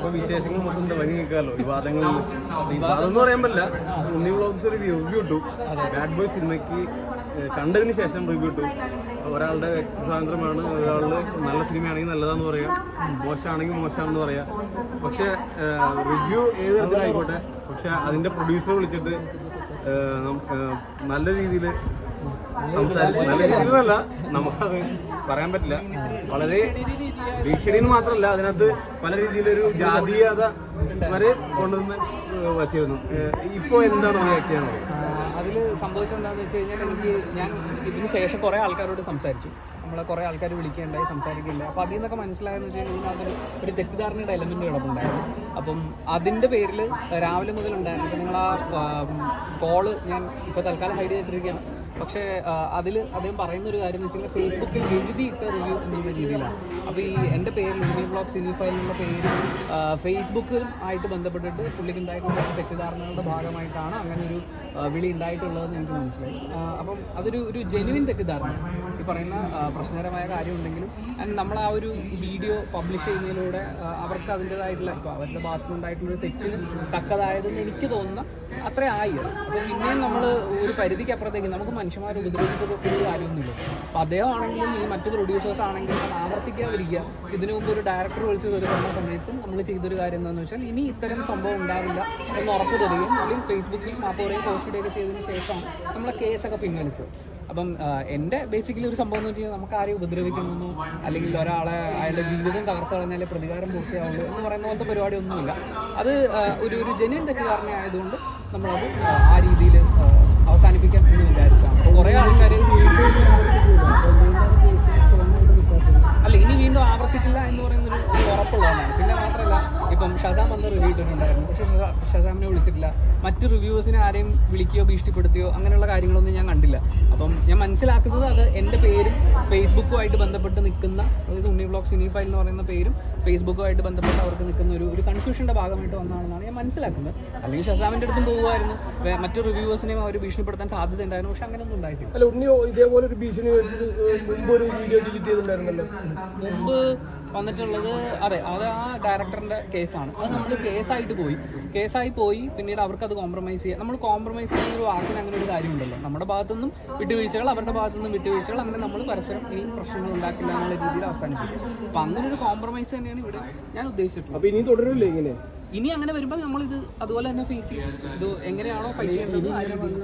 ഇപ്പൊ വിശേഷങ്ങൾ മൊത്തം തുടങ്ങി നിൽക്കാമല്ലോ വിവാദങ്ങളിൽ വിവാദം എന്ന് പറയാൻ പറ്റില്ല. ഉണ്ണി വ്ളോഗ്സ് റിവ്യൂ ഇട്ടു. ബാഡ് ബോയ് സിനിമയ്ക്ക് കണ്ടതിന് ശേഷം റിവ്യൂ ഇട്ടു. ഒരാളുടെ വ്യക്തി സ്വാതന്ത്ര്യമാണ് ഒരാളുടെ നല്ല സിനിമയാണെങ്കിൽ നല്ലതാന്ന് പറയാം. മോശമാണെങ്കിൽ മോശമാണെന്ന് പറയാം. പക്ഷെ റിവ്യൂ ഏത് തരത്തിലായിക്കോട്ടെ. പക്ഷെ അതിന്റെ പ്രൊഡ്യൂസറെ വിളിച്ചിട്ട് നല്ല രീതിയിൽ സംസാരിക്കും നല്ല രീതിയിലല്ല നമുക്കത് പറയാൻ പറ്റില്ല. വളരെ ഭീഷണി എന്ന് മാത്രമല്ല അതിനകത്ത് പല രീതിയിലൊരു ജാതീയത വരെ കൊണ്ടുവന്ന് വച്ചിരുന്നു. ഇപ്പോ എന്താണ് റിയാക്ട് ചെയ്യാനുള്ളത് അതിൽ സംഭവിച്ചെന്താണെന്ന് വെച്ച് കഴിഞ്ഞാൽ എനിക്ക് ഞാൻ ഇതിന് ശേഷം കുറേ ആൾക്കാരോട് സംസാരിച്ചു. നമ്മളെ കുറേ ആൾക്കാർ വിളിക്കുകയുണ്ടായി സംസാരിക്കുകയുണ്ടായി. അപ്പോൾ അതിൽ നിന്നൊക്കെ മനസ്സിലായെന്ന് വെച്ച് കഴിഞ്ഞാൽ അതൊരു ഒരു തെറ്റിദ്ധാരണയുടെ എലമെന്റ് കിടപ്പുണ്ടായിരുന്നു അപ്പം അതിന്റെ പേരിൽ രാവിലെ മുതൽ ഉണ്ടായിരുന്നു. നിങ്ങൾ ആ കോൾ ഞാൻ ഇപ്പോൾ തൽക്കാലം ഹൈഡ് ചെയ്തിട്ടിരിക്കുകയാണ്. പക്ഷേ അതിൽ അദ്ദേഹം പറയുന്ന ഒരു കാര്യം എന്ന് വെച്ചാൽ ഫേസ്ബുക്കിൽ എഴുതിയിട്ട റിവ്യൂ എന്നുള്ള രീതിയിലാണ്. അപ്പോൾ ഈ എന്റെ പേര് ലിമി ബ്ലോഗ് സിനിഫൈ എന്നുള്ള പേര് ഫേസ്ബുക്കിൽ ആയിട്ട് ബന്ധപ്പെട്ടിട്ട് പുള്ളിക്കുണ്ടായിട്ടുള്ള കുറച്ച് തെറ്റിദ്ധാരണകളുടെ ഭാഗമായിട്ടാണ് അങ്ങനെ ഒരു വിളി ഉണ്ടായിട്ടുള്ളതെന്ന് എനിക്ക് മനസ്സിലായി. അപ്പം അതൊരു ഒരു ജെനുവിൻ തെറ്റിദ്ധാരണ. ഈ പറയുന്ന പ്രശ്നകരമായ കാര്യമുണ്ടെങ്കിലും ഉണ്ടെങ്കിലും നമ്മൾ ആ ഒരു വീഡിയോ പബ്ലിഷ് ചെയ്യുന്നതിലൂടെ അവർക്ക് അതിന്റെതായിട്ടുള്ള ഇപ്പോൾ അവരുടെ ഭാഗത്തുനിന്നുണ്ടായിട്ടുള്ള ഒരു തെറ്റിന് തക്കതായതെന്ന് എനിക്ക് തോന്നുന്ന അത്രേ ആയി. അപ്പോൾ പിന്നെയും നമ്മൾ ഒരു പരിധിക്കപ്പുറത്തേക്ക് നമുക്ക് നമുക്ക് മനുഷ്യന്മാരെ ഉപദ്രവിക്കപ്പെടുന്ന കാര്യമൊന്നുമില്ല അപ്പോൾ അദ്ദേഹമാണെങ്കിലും ഈ മറ്റു പ്രൊഡ്യൂസേഴ്സ് ആണെങ്കിലും ആവർത്തിക്കാതിരിക്കുക. ഇതിനു മുമ്പ് ഒരു ഡയറക്ടർ വിളിച്ച് വരുന്ന സമയത്തും നമ്മൾ ചെയ്തൊരു കാര്യം എന്താണെന്ന് വെച്ചാൽ ഇനി ഇത്തരം സംഭവം ഉണ്ടാവില്ല എന്ന് ഉറപ്പ് തരികയും അല്ലെങ്കിൽ ഫേസ്ബുക്കിൽ മാപ്പോറയും പോസ്റ്റ് ഇടുകയൊക്കെ ചെയ്തതിന് ശേഷമാണ് നമ്മളെ കേസൊക്കെ പിൻവലിച്ചത്. അപ്പം എന്റെ ബേസിക്കലി ഒരു സംഭവം എന്ന് വെച്ച് കഴിഞ്ഞാൽ നമുക്ക് ആരെയും ഉപദ്രവിക്കണമെന്നോ അല്ലെങ്കിൽ ഒരാളെ അയാളുടെ ജീവിതം തകർത്ത് കളഞ്ഞാൽ പ്രതികാരം പൂർത്തിയാവുള്ളൂ എന്ന് പറയുന്ന പോലത്തെ പരിപാടി ഒന്നുമില്ല അത് ഒരു ഒരു ജെന്യൻ തെറ്റിദ്ധാരണ ആയതുകൊണ്ട് നമ്മളത് ആ, രീതിയിൽ അവസാനിപ്പിക്കാൻ എന്ന് വിചാരിച്ചാണ്. എന്ന് പറയുന്നൊരു ഉറപ്പുള്ളതാണ്. പിന്നെ മാത്രമല്ല ഇപ്പം ഷസാം വന്ന റിവ്യൂ ഇട്ടിട്ടുണ്ടായിരുന്നു. പക്ഷേ ഷസാ- ഷസാമിനെ വിളിച്ചിട്ടില്ല. മറ്റ് റിവ്യൂസിനെ ആരെയും വിളിക്കുകയോ ഭീഷണിപ്പെടുത്തുകയോ അങ്ങനെയുള്ള കാര്യങ്ങളൊന്നും ഞാൻ കണ്ടില്ല. അപ്പം ഞാൻ മനസ്സിലാക്കുന്നത് അത് എന്റെ പേരും ഫേസ്ബുക്കുമായിട്ട് ബന്ധപ്പെട്ട് നിൽക്കുന്ന അതായത് ഉണ്ണി ബ്ലോഗ് സിനി ഫയൽ എന്ന് പറയുന്ന പേരും ഫേസ്ബുക്കുമായിട്ട് ബന്ധപ്പെട്ട് അവർക്ക് നിൽക്കുന്ന ഒരു ഒരു കൺഫ്യൂഷന്റെ ഭാഗമായിട്ട് വന്നതാണെന്നാണ് ഞാൻ മനസ്സിലാക്കുന്നത്. അല്ലെങ്കിൽ ഷസാമിന്റെ അടുത്തും പോകുമായിരുന്നു മറ്റു റിവ്യൂവേഴ്സിനെയും അവർ ഭീഷണിപ്പെടുത്താൻ സാധ്യത ഉണ്ടായിരുന്നു. പക്ഷെ അങ്ങനെയൊന്നും ഉണ്ടായിട്ടില്ല. അല്ല ഉണ്ണി ഇതേപോലെ ഒരു ഭീഷണി മുമ്പ് ഒരു വീഡിയോ ഡിലീറ്റ് ചെയ്തിട്ടുണ്ടായിരുന്നല്ലോ. മുമ്പ് വന്നിട്ടുള്ളത് അതെ അത് ആ ഡയറക്ടറിന്റെ കേസാണ് അത് നമ്മൾ കേസായിട്ട് പോയി. കേസായി പോയി പിന്നീട് അവർക്ക് അത് കോംപ്രമൈസ് ചെയ്യാം. നമ്മൾ കോംപ്രമൈസ് ചെയ്യുന്ന ഒരു വാക്കിന് അങ്ങനെ ഒരു കാര്യമുണ്ടല്ലോ. നമ്മുടെ ഭാഗത്തുനിന്നും വിട്ടുവീഴ്ചകൾ അവരുടെ ഭാഗത്തുനിന്നും വിട്ടുവീഴ്ചകൾ അങ്ങനെ നമ്മൾ പരസ്പരം ഈ പ്രശ്നങ്ങൾ ഉണ്ടാക്കില്ല എന്നുള്ള രീതിയിൽ അവസാനിപ്പിക്കും. അപ്പം അങ്ങനെ ഒരു കോംപ്രമൈസ് തന്നെയാണ് ഇവിടെ ഞാൻ ഉദ്ദേശിച്ചിട്ടുള്ളത്. അപ്പോൾ ഇനി തുടരില്ലേ ഇങ്ങനെ? ഇനി അങ്ങനെ വരുമ്പോൾ നമ്മൾ ഇത് അതുപോലെ തന്നെ ഫേസ് ചെയ്യും. ഇത് എങ്ങനെയാണോ ഫേസ് ചെയ്യുന്നത് ആ രീതിയിൽ